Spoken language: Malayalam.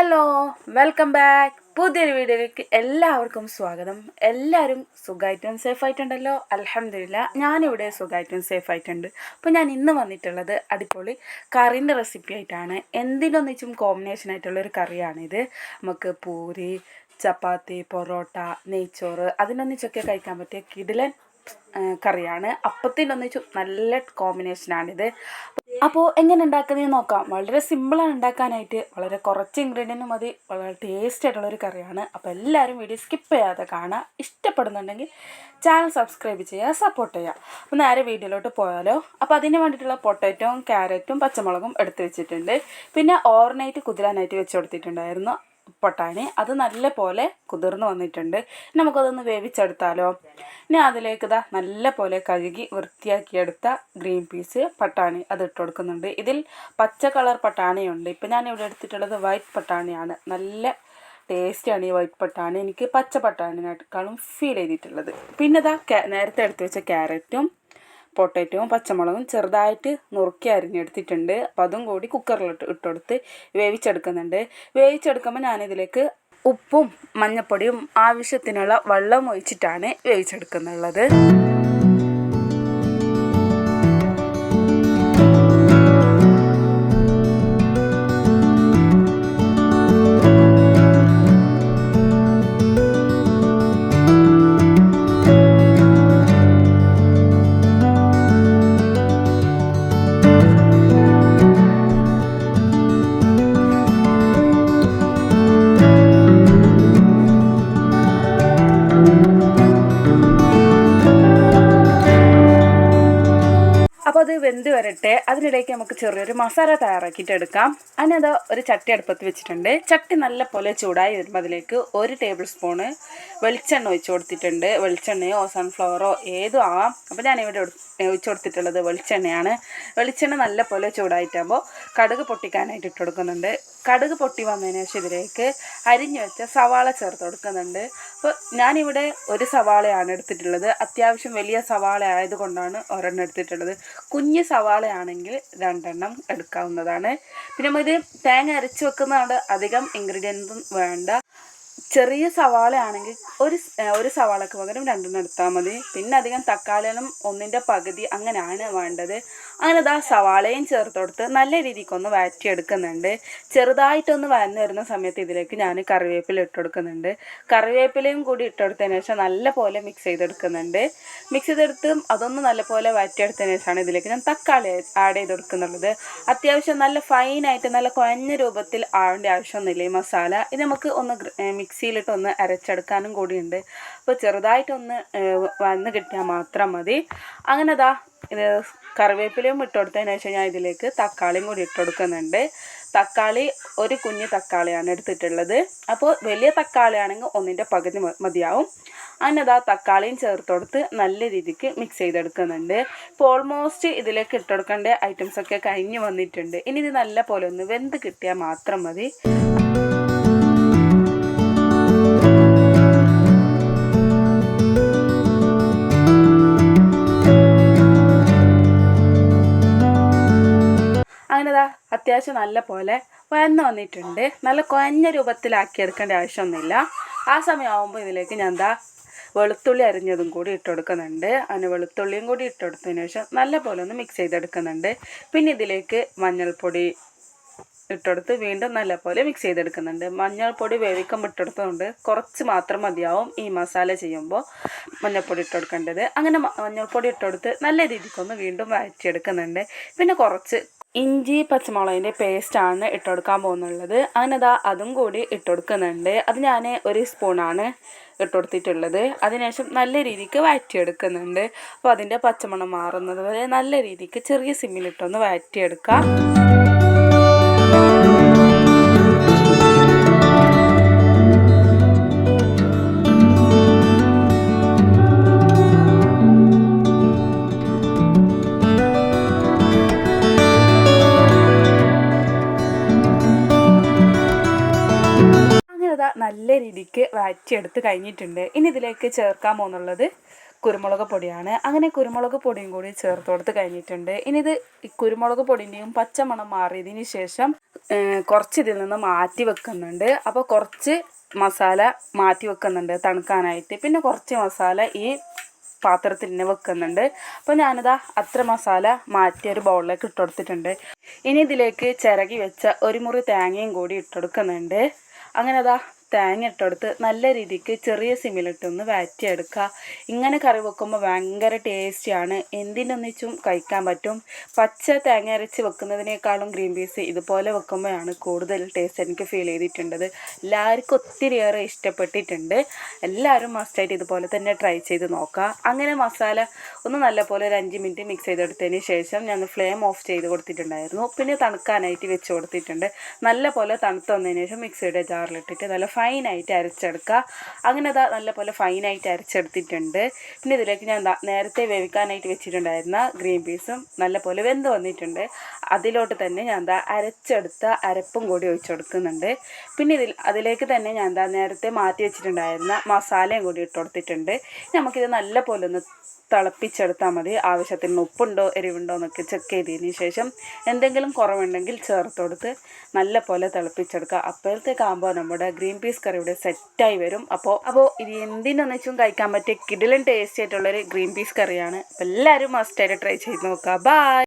Hello welcome back. പുതിയൊരു വീഡിയോയിലേക്ക് എല്ലാവർക്കും സ്വാഗതം. എല്ലാവരും സുഖമായിട്ടും സേഫ് ആയിട്ടുണ്ടല്ലോ അലഹമില്ല ഞാനിവിടെ സുഖമായിട്ടും സേഫ് ആയിട്ടുണ്ട് അപ്പോൾ ഞാൻ ഇന്ന് വന്നിട്ടുള്ളത് അടിപൊളി കറീന്റെ റെസിപ്പി ആയിട്ടാണ്. എന്തിനൊന്നിച്ചും കോമ്പിനേഷൻ ആയിട്ടുള്ള ഒരു കറിയാണിത്. നമുക്ക് പൂരി ചപ്പാത്തി പൊറോട്ട നെയ്ച്ചോറ് അതിനൊന്നിച്ചൊക്കെ കഴിക്കാൻ പറ്റിയ കിടിലൻ കറിയാണ്. അപ്പത്തിനൊന്നിച്ചും നല്ല കോമ്പിനേഷനാണിത് അപ്പോൾ എങ്ങനെ ഉണ്ടാക്കുന്നത് നോക്കാം. വളരെ സിമ്പിളാണ് ഉണ്ടാക്കാനായിട്ട്. വളരെ കുറച്ച് ഇൻഗ്രീഡിയന്റ് മതി. വളരെ ടേസ്റ്റ് ആയിട്ടുള്ള ഒരു കറിയാണ്. അപ്പോൾ എല്ലാവരും വീഡിയോ സ്കിപ്പ് ചെയ്യാതെ കാണുക ഇഷ്ടപ്പെടുന്നുണ്ടെങ്കിൽ ചാനൽ സബ്സ്ക്രൈബ് ചെയ്യുക സപ്പോർട്ട് ചെയ്യുക. അപ്പോൾ നേരെ വീഡിയോയിലോട്ട് പോയാലോ. അപ്പോൾ അതിന് വേണ്ടിയിട്ടുള്ള പൊട്ടറ്റോയും ക്യാരറ്റും പച്ചമുളകും എടുത്ത് വെച്ചിട്ടുണ്ട്. പിന്നെ ഓർണൈറ്റ് കുതിരാനായിട്ട് വെച്ച് കൊടുത്തിട്ടുണ്ടായിരുന്നു. പൊട്ടാണി. അത് നല്ല പോലെ കുതിർന്ന് വന്നിട്ടുണ്ട്. നമുക്കതൊന്ന് വേവിച്ചെടുത്താലോ? ഇനി അതിലേക്ക് ഇതാ നല്ല പോലെ കഴുകി വൃത്തിയാക്കിയെടുത്ത ഗ്രീൻ പീസ് പട്ടാണി അത് ഇട്ട് കൊടുക്കുന്നുണ്ട്. ഇതിൽ പച്ച കളർ പട്ടാണിയുണ്ട്. ഇപ്പം ഞാൻ ഇവിടെ എടുത്തിട്ടുള്ളത് വൈറ്റ് പട്ടാണിയാണ്. നല്ല ടേസ്റ്റാണ് ഈ വൈറ്റ് പട്ടാണി. എനിക്ക് പച്ച പട്ടാണിനേക്കാളും ഫീൽ ചെയ്തിട്ടുള്ളത്. പിന്നെ ഇതാ നേരത്തെ എടുത്തു വെച്ച ക്യാരറ്റും പൊട്ടാറ്റോവും പച്ചമുളകും ചെറുതായിട്ട് നുറുക്കി അരിഞ്ഞെടുത്തിട്ടുണ്ട്. അപ്പോൾ അതും കൂടി കുക്കറിലിട്ട് ഇട്ടുകൊടുത്ത് വേവിച്ചെടുക്കുന്നുണ്ട്. വേവിച്ചെടുക്കുമ്പോൾ ഞാനിതിലേക്ക് ഉപ്പും മഞ്ഞപ്പൊടിയും ആവശ്യത്തിനുള്ള വെള്ളം ഒഴിച്ചിട്ടാണ് വേവിച്ചെടുക്കുന്നുള്ളത്. വെന്ത് വരട്ടെ. അതിനിടയ്ക്ക് നമുക്ക് ചെറിയൊരു മസാല തയ്യാറാക്കിയിട്ട് എടുക്കാം. അതിനത് ഒരു ചട്ടി അടുപ്പത്ത് വെച്ചിട്ടുണ്ട്. ചട്ടി നല്ല പോലെ ചൂടായി വരുമ്പോൾ അതിലേക്ക് ഒരു ടേബിൾ സ്പൂണ് വെളിച്ചെണ്ണ ഒഴിച്ചു കൊടുത്തിട്ടുണ്ട്. വെളിച്ചെണ്ണയോ സൺഫ്ലവറോ ഏതും ആവാം. അപ്പോൾ ഞാനിവിടെ ഒഴിച്ചു ഒഴിച്ച് കൊടുത്തിട്ടുള്ളത് വെളിച്ചെണ്ണയാണ്. വെളിച്ചെണ്ണ നല്ല പോലെ ചൂടായിട്ടാകുമ്പോൾ കടുക് പൊട്ടിക്കാനായിട്ട് ഇട്ട് കൊടുക്കുന്നുണ്ട്. കടുക് പൊട്ടി വന്നതിന് ശേഷം ഇതിലേക്ക് അരിഞ്ഞു വെച്ച സവാള ചേർത്ത് കൊടുക്കുന്നുണ്ട്. അപ്പോൾ ഞാനിവിടെ ഒരു സവാളയാണ് എടുത്തിട്ടുള്ളത്. അത്യാവശ്യം വലിയ സവാള ആയതുകൊണ്ടാണ് ഒരെണ്ണം എടുത്തിട്ടുള്ളത്. കുഞ്ഞ് സവാളയാണെങ്കിൽ രണ്ടെണ്ണം എടുക്കാവുന്നതാണ്. പിന്നെ നമ്മൾ ഇത് തേങ്ങ അരച്ച് വെക്കുന്നതുകൊണ്ട് അധികം ഇൻഗ്രീഡിയൻസും വേണ്ട. ചെറിയ സവാള ആണെങ്കിൽ ഒരു ഒരു സവാളക്ക് പകരം രണ്ടെണ്ണം എടുത്താൽ മതി. പിന്നെ അധികം തക്കാളികളും ഒന്നിന്റെ പകുതി അങ്ങനെയാണ് വേണ്ടത്. അങ്ങനെ ഇതാ സവാളയും ചേർത്ത് കൊടുത്ത് നല്ല രീതിക്കൊന്ന് വഴറ്റിയെടുക്കുന്നുണ്ട്. ചെറുതായിട്ടൊന്ന് വരന്ന് വരുന്ന സമയത്ത് ഇതിലേക്ക് ഞാൻ കറിവേപ്പില ഇട്ട് കൊടുക്കുന്നുണ്ട്. കറിവേപ്പിലയും കൂടി ഇട്ടെടുത്തതിന് ശേഷം നല്ല പോലെ മിക്സ് ചെയ്തെടുക്കുന്നുണ്ട്. മിക്സ് ചെയ്തെടുത്ത് അതൊന്ന് നല്ല പോലെ വഴറ്റിയെടുത്തതിന് ശേഷമാണ് ഇതിലേക്ക് ഞാൻ തക്കാളി ആഡ് ചെയ്ത് കൊടുക്കുന്നുള്ളത് അത്യാവശ്യം നല്ല ഫൈനായിട്ട് നല്ല കുഴഞ്ഞ രൂപത്തിൽ ആവേണ്ട ആവശ്യമൊന്നുമില്ല. ഈ മസാല ഇത് നമുക്ക് ഒന്ന് ഗ്ര- ഏ, മിക്സിയിലിട്ട് ഒന്ന് അരച്ചെടുക്കാനും കൂടിയുണ്ട്. അപ്പോൾ ചെറുതായിട്ടൊന്ന് വന്ന് കിട്ടിയാൽ മാത്രം മതി. അങ്ങനെ അതാ ഇത് കറിവേപ്പിലയും ഇട്ട് കൊടുത്തതിന് ശേഷം ഞാൻ ഇതിലേക്ക് തക്കാളിയും കൂടി ഇട്ട് കൊടുക്കുന്നുണ്ട്. തക്കാളി ഒരു കുഞ്ഞ് തക്കാളിയാണ് എടുത്തിട്ടുള്ളത്. അപ്പോൾ വലിയ തക്കാളി ആണെങ്കിൽ ഒന്നിന്റെ പകുതി മതിയാവും. അങ്ങനെ അതാ തക്കാളിയും ചേർത്ത് കൊടുത്ത് നല്ല രീതിക്ക് മിക്സ് ചെയ്തെടുക്കുന്നുണ്ട്. ഇപ്പോൾ ഓൾമോസ്റ്റ് ഇതിലേക്ക് ഇട്ട് കൊടുക്കേണ്ട ഐറ്റംസ് ഒക്കെ കഴിഞ്ഞ് വന്നിട്ടുണ്ട്. ഇനി ഇത് നല്ല പോലെ ഒന്ന് വെന്ത് കിട്ടിയാൽ മാത്രം മതി. അത്യാവശ്യം നല്ല പോലെ വഴന്ന് വന്നിട്ടുണ്ട്. നല്ല കുഴഞ്ഞ രൂപത്തിലാക്കി എടുക്കേണ്ട ആവശ്യമൊന്നുമില്ല. ആ സമയമാകുമ്പോൾ ഇതിലേക്ക് ഞാൻ എന്താ വെളുത്തുള്ളി അരിഞ്ഞതും കൂടി ഇട്ട് കൊടുക്കുന്നുണ്ട്. അതിന് വെളുത്തുള്ളിയും കൂടി ഇട്ട് കൊടുത്തതിന് ശേഷം നല്ല പോലെ ഒന്ന് മിക്സ് ചെയ്തെടുക്കുന്നുണ്ട്. പിന്നെ ഇതിലേക്ക് മഞ്ഞൾപ്പൊടി ഇട്ടെടുത്ത് വീണ്ടും നല്ല പോലെ മിക്സ് ചെയ്തെടുക്കുന്നുണ്ട്. മഞ്ഞൾപ്പൊടി വേവിക്കുമ്പോൾ ഇട്ടെടുത്തതുകൊണ്ട് കുറച്ച് മാത്രം മതിയാവും ഈ മസാല ചെയ്യുമ്പോൾ മഞ്ഞൾപ്പൊടി ഇട്ട് കൊടുക്കേണ്ടത്. അങ്ങനെ മഞ്ഞൾപ്പൊടി ഇട്ടെടുത്ത് നല്ല രീതിക്കൊന്ന് വീണ്ടും വഴറ്റിയെടുക്കുന്നുണ്ട്. പിന്നെ കുറച്ച് ഇഞ്ചി പച്ചമുളകിന്റെ പേസ്റ്റാണ് ഇട്ട് കൊടുക്കാൻ പോകുന്നുള്ളത്. അങ്ങനെ അതും കൂടി ഇട്ട് കൊടുക്കുന്നുണ്ട് അത് ഞാൻ ഒരു സ്പൂണാണ് ഇട്ട് കൊടുത്തിട്ടുള്ളത് അതിനുശേഷം നല്ല രീതിക്ക് വഴറ്റിയെടുക്കുന്നുണ്ട്. അപ്പോൾ അതിന്റെ പച്ചമണം മാറുന്നത് വരെ നല്ല രീതിക്ക് ചെറിയ സിമ്മിലിട്ടൊന്ന് വഴറ്റിയെടുക്കാം. നല്ല രീതിക്ക് വഴറ്റിയെടുത്ത് കഴിഞ്ഞിട്ടുണ്ട്. ഇനി ഇതിലേക്ക് ചേർക്കാൻ പോകുന്നുള്ളത് കുരുമുളക് പൊടിയാണ്. അങ്ങനെ കുരുമുളക് പൊടിയും കൂടി ചേർത്ത് കൊടുത്ത് കഴിഞ്ഞിട്ടുണ്ട്. ഇനി ഇത് കുരുമുളക് പൊടിന്റെയും പച്ചമണം മാറിയതിന് ശേഷം കുറച്ച് ഇതിൽ നിന്ന് മാറ്റി വെക്കുന്നുണ്ട്. അപ്പോൾ കുറച്ച് മസാല മാറ്റി വെക്കുന്നുണ്ട് തണുക്കാനായിട്ട്. പിന്നെ കുറച്ച് മസാല ഈ പാത്രത്തിൽ തന്നെ വെക്കുന്നുണ്ട്. അപ്പോൾ ഞാനിതാ അത്ര മസാല മാറ്റി ഒരു ബൗളിലേക്ക് ഇട്ടുകൊടുത്തിട്ടുണ്ട് ഇനി ഇതിലേക്ക് ചിരകി വെച്ച ഒരു മുറി തേങ്ങയും കൂടി ഇട്ടെടുക്കുന്നുണ്ട് അങ്ങനെ അതാ തേങ്ങ ഇട്ടെടുത്ത് നല്ല രീതിക്ക് ചെറിയ സിമ്മിലിട്ടൊന്ന് വഴറ്റിയെടുക്കുക. ഇങ്ങനെ കറി വെക്കുമ്പോൾ ഭയങ്കര ടേസ്റ്റിയാണ്. എന്തിനൊന്നിച്ചും കഴിക്കാൻ പറ്റും. പച്ച തേങ്ങ അരച്ച് വെക്കുന്നതിനേക്കാളും ഗ്രീൻ പീസ് ഇതുപോലെ വെക്കുമ്പോഴാണ് കൂടുതൽ ടേസ്റ്റ് എനിക്ക് ഫീൽ ചെയ്തിട്ടുള്ളത്. എല്ലാവർക്കും ഒത്തിരിയേറെ ഇഷ്ടപ്പെട്ടിട്ടുണ്ട്. എല്ലാവരും മസ്റ്റായിട്ട് ഇതുപോലെ തന്നെ ട്രൈ ചെയ്ത് നോക്കുക. അങ്ങനെ മസാല ഒന്ന് നല്ലപോലെ ഒരു അഞ്ച് മിനിറ്റ് മിക്സ് ചെയ്തെടുത്തതിന് ശേഷം ഞാൻ ഫ്ലെയിം ഓഫ് ചെയ്ത് കൊടുത്തിട്ടുണ്ടായിരുന്നു. പിന്നെ തണുക്കാനായിട്ട് വെച്ച് കൊടുത്തിട്ടുണ്ട്. നല്ല പോലെ തണുത്ത് വന്നതിന് ശേഷം മിക്സിയുടെ ജാറിലിട്ടിട്ട് നല്ല ഫൈനായിട്ട് അരച്ചെടുക്കുക. അങ്ങനെ അതാ നല്ലപോലെ ഫൈനായിട്ട് അരച്ചെടുത്തിട്ടുണ്ട്. പിന്നെ ഇതിലേക്ക് ഞാൻ നേരത്തെ വേവിക്കാനായിട്ട് വെച്ചിട്ടുണ്ടായിരുന്ന ഗ്രീൻ പീസും നല്ലപോലെ വെന്ത് വന്നിട്ടുണ്ട്. അതിലോട്ട് തന്നെ ഞാൻ എന്താ അരച്ചെടുത്ത അരപ്പും കൂടി ഒഴിച്ചു കൊടുക്കുന്നുണ്ട്. പിന്നെ ഇതിൽ അതിലേക്ക് തന്നെ ഞാൻ എന്താ നേരത്തെ മാറ്റി വെച്ചിട്ടുണ്ടായിരുന്ന മസാലയും കൂടി ഇട്ട് കൊടുത്തിട്ടുണ്ട്. നമുക്കിത് നല്ല പോലെ ഒന്ന് തിളപ്പിച്ചെടുത്താൽ മതി. ആവശ്യത്തിന് ഉപ്പുണ്ടോ എരിവുണ്ടോ എന്നൊക്കെ ചെക്ക് ചെയ്തതിന് ശേഷം എന്തെങ്കിലും കുറവുണ്ടെങ്കിൽ ചേർത്ത് കൊടുത്ത് നല്ല പോലെ തിളപ്പിച്ചെടുക്കുക അപ്പോഴത്തേക്കാകുമ്പോൾ നമ്മുടെ ഗ്രീൻ പീസ് കറി ഇവിടെ സെറ്റായി വരും. അപ്പോൾ അപ്പോൾ ഇത് എന്തിനൊന്നിച്ചും കഴിക്കാൻ പറ്റിയ കിടിലൻ ടേസ്റ്റി ആയിട്ടുള്ളൊരു ഗ്രീൻ പീസ് കറിയാണ്. അപ്പോൾ എല്ലാവരും മസ്റ്റായിട്ട് ട്രൈ ചെയ്ത് നോക്കുക. ബൈ